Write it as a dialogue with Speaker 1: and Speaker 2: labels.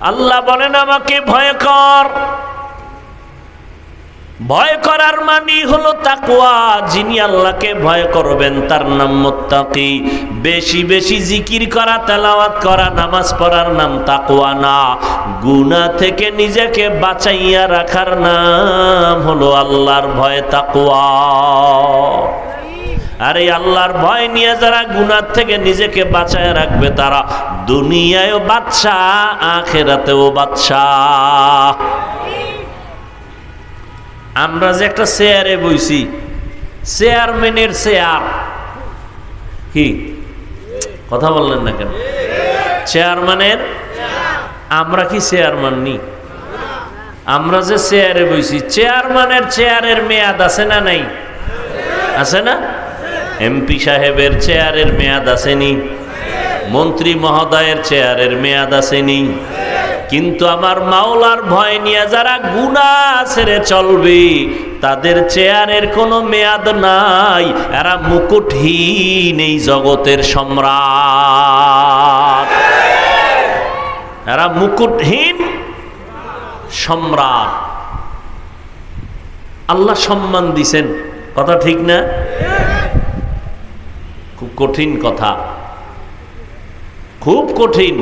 Speaker 1: আল্লাহ বলেন, আমাকে ভয় কর। ভয় করার মানে হলো তাকুয়া যিনি আল্লাহকে ভয় করবেন, তার নাম মোত্তাকি। বেশি বেশি জিকির করা, তেলাওয়াত করা, নামাজ পড়ার নাম তাকুয়া না। গুনাহ থেকে নিজেকে বাঁচাইয়া রাখার নাম হলো আল্লাহর ভয় তাকুয়া আর এই আল্লাহর ভয় নিয়ে যারা গুনার থেকে নিজেকে বাঁচায় রাখবে, তারা দুনিয়ায়ও বাচ্চা আখেরাতেও বাচ্চা আমরা যে একটা চেয়ারে বইছি, চেয়ারম্যানের চেয়ার। কি? কথা বললেন না কেন? চেয়ারম্যানের? আমরা কি চেয়ারম্যান নি? আমরা যে চেয়ারে বইছি, চেয়ারম্যানের চেয়ারের মেয়াদ আছে না নাই? আছে না? এমপি সাহেবের চেয়ারের মেয়াদ আসেনি। মন্ত্রী মহোদয়ের চেয়ারের মেয়াদ আসেনি। কিন্তু আমার মাওলার ভয় নিয়ে যারা গুণা ছেড়ে চলবে, তাদের চেয়ারের কোনো মেয়াদ নাই। এরা মুকুটহীন এই জগতের সম্রাট। এরা মুকুটহীন সম্রাট। আল্লাহ সম্মান দিছেন। কথা ঠিক না? কঠিন কথা। খুব কঠিন।